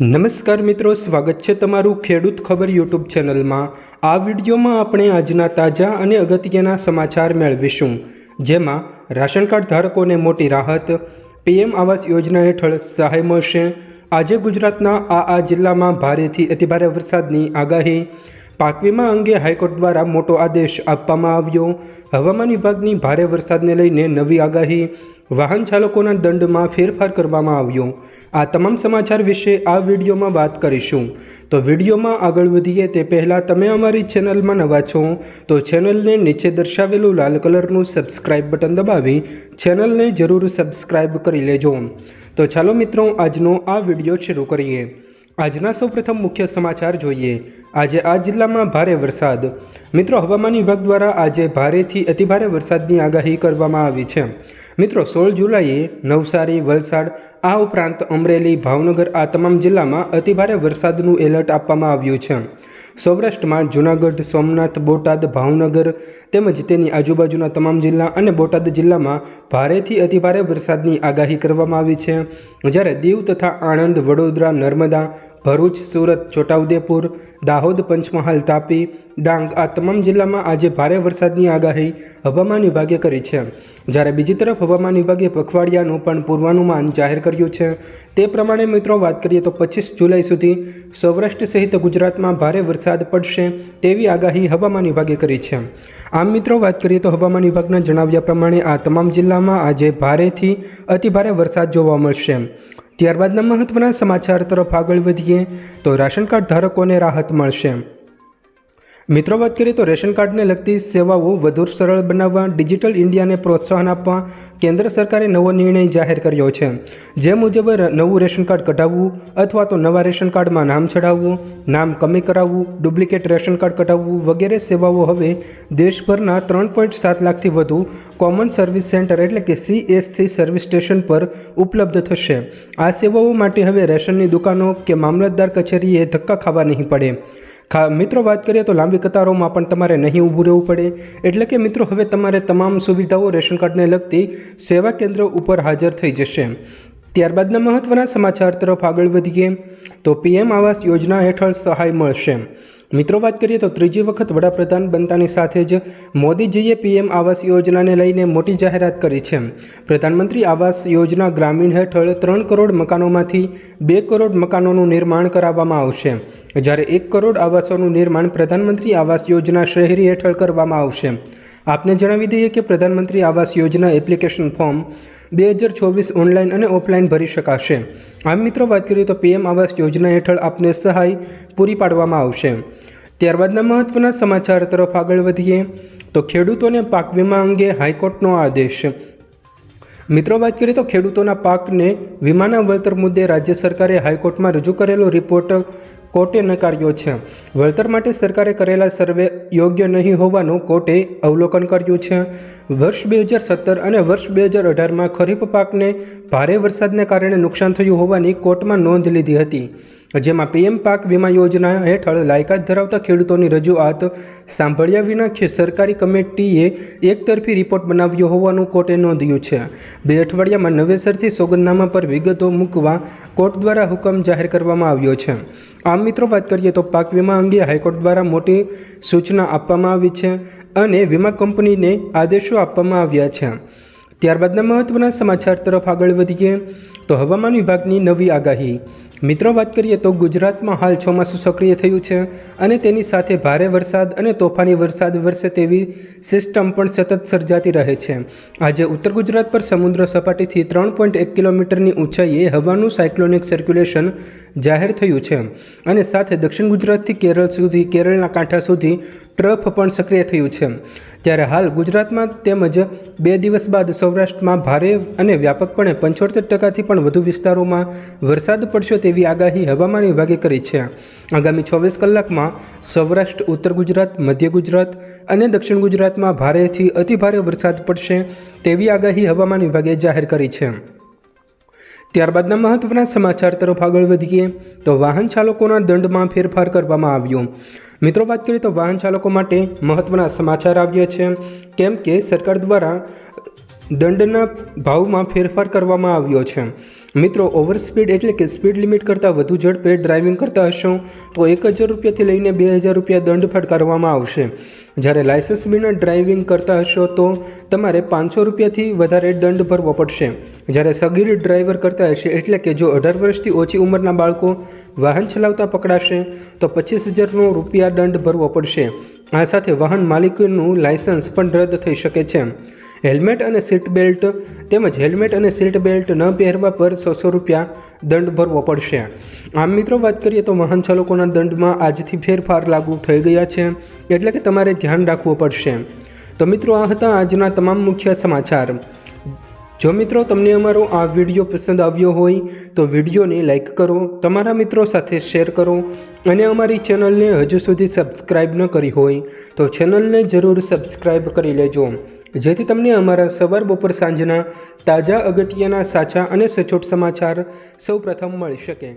નમસ્કાર મિત્રો, સ્વાગત છે તમારું ખેડૂત ખબર યુટ્યુબ ચેનલમાં. આ વિડીયોમાં આપણે આજના તાજા અને અગત્યના સમાચાર મેળવીશું, જેમાં રાશન કાર્ડ ધારકોને મોટી રાહત, પીએમ આવાસ યોજના હેઠળ સહાય મળશે, આજે ગુજરાતના આ આ જિલ્લામાં ભારેથી અતિભારે વરસાદની આગાહી પાક વીમા અંગે હાઈકોર્ટ દ્વારા મોટો આદેશ આપવામાં આવ્યો, હવામાન વિભાગની ભારે વરસાદને લઈને નવી આગાહી વાહન ચાલકોના દંડમાં ફેરફાર કરવામાં આવ્યો. આ તમામ સમાચાર વિશે આ વિડીયોમાં વાત કરીશું. તો વિડીયોમાં આગળ વધીએ તે પહેલાં તમે અમારી ચેનલમાં નવા છો, તો ચેનલને નીચે દર્શાવેલું લાલ કલરનું સબસ્ક્રાઇબ બટન દબાવી ચેનલને જરૂર સબસ્ક્રાઇબ કરી લેજો. તો ચાલો મિત્રો, આજનો આ વીડિયો શરૂ કરીએ. આજના સૌપ્રથમ મુખ્ય સમાચાર જોઈએ. આજે આ જિલ્લામાં ભારે વરસાદ. મિત્રો, હવામાન વિભાગ દ્વારા આજે ભારેથી અતિભારે વરસાદની આગાહી કરવામાં આવી છે. મિત્રો, સોળ જુલાઈએ નવસારી, વલસાડ, આ ઉપરાંત અમરેલી, ભાવનગર આ તમામ જિલ્લામાં અતિભારે વરસાદનું એલર્ટ આપવામાં આવ્યું છે. સૌરાષ્ટ્રમાં જૂનાગઢ, સોમનાથ, બોટાદ, ભાવનગર તેમજ તેની આજુબાજુના તમામ જિલ્લા અને બોટાદ જિલ્લામાં ભારેથી અતિભારે વરસાદની આગાહી કરવામાં આવી છે. જ્યારે દીવ તથા આણંદ, વડોદરા, નર્મદા ભરૂચ, સુરત, છોટાઉદેપુર, દાહોદ, પંચમહાલ તાપી, ડાંગ આ તમામ જિલ્લામાં આજે ભારે વરસાદની આગાહી હવામાન વિભાગે કરી છે. જ્યારે બીજી તરફ હવામાન વિભાગે પખવાડિયાનું પણ પૂર્વાનુમાન જાહેર કર્યું છે. તે પ્રમાણે મિત્રો વાત કરીએ તો પચીસ જુલાઈ સુધી સૌરાષ્ટ્ર સહિત ગુજરાતમાં ભારે વરસાદ પડશે તેવી આગાહી હવામાન વિભાગે કરી છે. આમ મિત્રો વાત કરીએ તો હવામાન વિભાગના જણાવ્યા પ્રમાણે આ તમામ જિલ્લામાં આજે ભારેથી અતિભારે વરસાદ જોવા મળશે. ત્યારબાદના મહત્વના સમાચાર તરફ આગળ વધીએ તો રાશન કાર્ડ ધારકોને રાહત મળશે. મિત્રો, વાત કરીએ તો રેશન કાર્ડને લગતી સેવાઓ વધુ સરળ બનાવવા, ડિજિટલ ઇન્ડિયાને પ્રોત્સાહન આપવા કેન્દ્ર સરકારે નવો નિર્ણય જાહેર કર્યો છે. જે મુજબ નવું રેશન કાર્ડ કઢાવવું અથવા તો નવા રેશન કાર્ડમાં નામ ચડાવવું નામ કમી કરાવવું, ડુપ્લિકેટ રેશન કાર્ડ કઢાવવું વગેરે સેવાઓ હવે દેશભરના ત્રણ પોઈન્ટ સાત લાખથી વધુ કોમન સર્વિસ સેન્ટર એટલે કે સીએસસી સર્વિસ સ્ટેશન પર ઉપલબ્ધ થશે. આ સેવાઓ માટે હવે રેશનની દુકાનો કે મામલતદાર કચેરીએ ધક્કા ખાવા નહીં પડે. મિત્રો, વાત કરીએ તો લાંબી કતારોમાં પણ તમારે નહીં ઊભું રહેવું પડે. એટલે કે, મિત્રો, હવે તમારે તમામ સુવિધાઓ રેશન કાર્ડને લગતી સેવા કેન્દ્ર ઉપર હાજર થઈ જશે. ત્યારબાદના મહત્ત્વના સમાચાર તરફ આગળ વધીએ. તો પીએમ આવાસ યોજના હેઠળ સહાય મળશે. મિત્રો વાત કરીએ તો ત્રીજી વખત વડાપ્રધાન બનતાની સાથે જ મોદીજીએ પીએમ આવાસ યોજનાને લઈને મોટી જાહેરાત કરી છે. પ્રધાનમંત્રી આવાસ યોજના ગ્રામીણ હેઠળ ત્રણ કરોડ મકાનોમાંથી બે કરોડ મકાનોનું નિર્માણ કરાવવામાં આવશે. જ્યારે એક કરોડ આવાસોનું નિર્માણ પ્રધાનમંત્રી આવાસ યોજના શહેરી હેઠળ કરવામાં આવશે. આપને જણાવી દઈએ કે પ્રધાનમંત્રી આવાસ યોજના એપ્લિકેશન ફોર્મ બે હજાર ચોવીસ ઓનલાઈન અને ઓફલાઈન ભરી શકાશે. આમ મિત્રો, વાત કરીએ તો પીએમ આવાસ યોજના હેઠળ આપને સહાય પૂરી પાડવામાં આવશે. ત્યારબાદના મહત્વના સમાચાર તરફ આગળ વધીએ, તો ખેડૂતોને પાક વીમા અંગે હાઈકોર્ટનો આદેશ. મિત્રો, વાત કરીએ તો ખેડૂતોના પાકને વીમાના વળતર મુદ્દે રાજ્ય સરકારે હાઈકોર્ટમાં રજૂ કરેલો રિપોર્ટ કોર્ટે નકાર્યો છે. વળતર માટે સરકારે કરેલા સર્વે યોગ્ય નહીં હોવાનું કોર્ટે અવલોકન કર્યું છે. વર્ષ બે હજાર સત્તર અને વર્ષ બે હજાર અઢારમાં ખરીફ પાકને ભારે વરસાદને કારણે નુકસાન થયું હોવાની કોર્ટમાં નોંધ લીધી હતી. જેમાં પીએમ પાક વીમા યોજના હેઠળ લાયકાત ધરાવતા ખેડૂતોની રજૂઆત સાંભળ્યા વિના સરકારી કમિટીએ એકતરફી રિપોર્ટ બનાવ્યો હોવાનું કોર્ટે નોંધ્યું છે. બે અઠવાડિયામાં નવેસરથી સોગંદનામા પર વિગતો મૂકવા કોર્ટ દ્વારા હુકમ જાહેર કરવામાં આવ્યો છે. આમ મિત્રો વાત કરીએ તો પાક વીમા અંગે હાઈકોર્ટ દ્વારા મોટી સૂચના આપવામાં આવી છે અને વીમા કંપનીને આદેશો આપવામાં આવ્યા છે. ત્યારબાદના મહત્વના સમાચાર તરફ આગળ વધીએ. તો હવામાન વિભાગની નવી આગાહી. મિત્રો, વાત કરીએ તો ગુજરાતમાં હાલ ચોમાસું સક્રિય થયું છે અને તેની સાથે ભારે વરસાદ અને તોફાની વરસાદ વરસે તેવી સિસ્ટમ પણ સતત સર્જાતી રહે છે. આજે ઉત્તર ગુજરાત પર સમુદ્ર સપાટીથી ત્રણ પોઈન્ટ એક કિલોમીટરની ઊંચાઈએ હવાનું સાયક્લોનિક સર્ક્યુલેશન જાહેર થયું છે અને સાથે દક્ષિણ ગુજરાતથી કેરળ સુધી, કેરળના કાંઠા સુધી ટ્રફ પણ સક્રિય થયું છે. ત્યારે હાલ ગુજરાતમાં તેમજ બે દિવસ બાદ સૌરાષ્ટ્રમાં ભારે અને વ્યાપકપણે પંચોતેર ટકાથી પણ વધુ વિસ્તારોમાં વરસાદ પડશે તેવી આગાહી હવામાન વિભાગે કરી છે. આગામી ચોવીસ કલાકમાં સૌરાષ્ટ્ર, ઉત્તર ગુજરાત, મધ્ય ગુજરાત અને દક્ષિણ ગુજરાતમાં ભારેથી અતિભારે વરસાદ પડશે તેવી આગાહી હવામાન વિભાગે જાહેર કરી છે. ત્યારબાદના મહત્વના સમાચાર તરફ આગળ વધીએ તો વાહન ચાલકોના દંડમાં ફેરફાર કરવામાં આવ્યો. મિત્રો, વાત કરીએ તો વાહન ચાલકો માટે મહત્ત્વના સમાચાર આવ્યા છે. કેમ કે સરકાર દ્વારા દંડના ભાવમાં ફેરફાર કરવામાં આવ્યો છે. મિત્રો ઓવર સ્પીડ એટલે કે સ્પીડ લિમિટ કરતાં વધુ ઝડપે ડ્રાઇવિંગ કરતા હશો, તો એક હજાર રૂપિયાથી લઈને બે હજાર રૂપિયા દંડ ફટકારવામાં આવશે. જ્યારે લાયસન્સ વિના ડ્રાઇવિંગ કરતા હશો, તો તમારે પાંચસો રૂપિયાથી વધારે દંડ ભરવો પડશે. જ્યારે સગીર ડ્રાઈવર કરતા હશે, એટલે કે જો અઢાર વર્ષથી ઓછી ઉંમરના બાળકો વાહન ચલાવતા પકડાશે, તો પચીસ હજારનો રૂપિયા દંડ ભરવો પડશે. આ સાથે વાહન માલિકનું લાયસન્સ પણ રદ થઈ શકે છે. હેલ્મેટ અને સીટ બેલ્ટ તેમજ હેલ્મેટ અને સીટ બેલ્ટ ન પહેરવા પર છસો રૂપિયા દંડ ભરવો પડશે. આમ મિત્રો વાત કરીએ તો વાહન ચાલકોના દંડમાં આજથી ફેરફાર લાગુ થઈ ગયા છે, એટલે કે તમારે ધ્યાન રાખવું પડશે. તો મિત્રો આ હતા આજના તમામ મુખ્ય સમાચાર. જો મિત્રો તમને અમારો આ વીડિયો પસંદ આવ્યો હોય, તો વિડીયોને લાઇક કરો, તમારા મિત્રો સાથે શેર કરો અને અમારી ચેનલને હજુ સુધી સબસ્ક્રાઇબ ન કરી હોય, તો ચેનલને જરૂર સબસ્ક્રાઇબ કરી લેજો. જેથી તમને અમારા સવાર બપોર સાંજના તાજા અગત્યના સાચા અને સચોટ સમાચાર સૌપ્રથમ મળી શકે.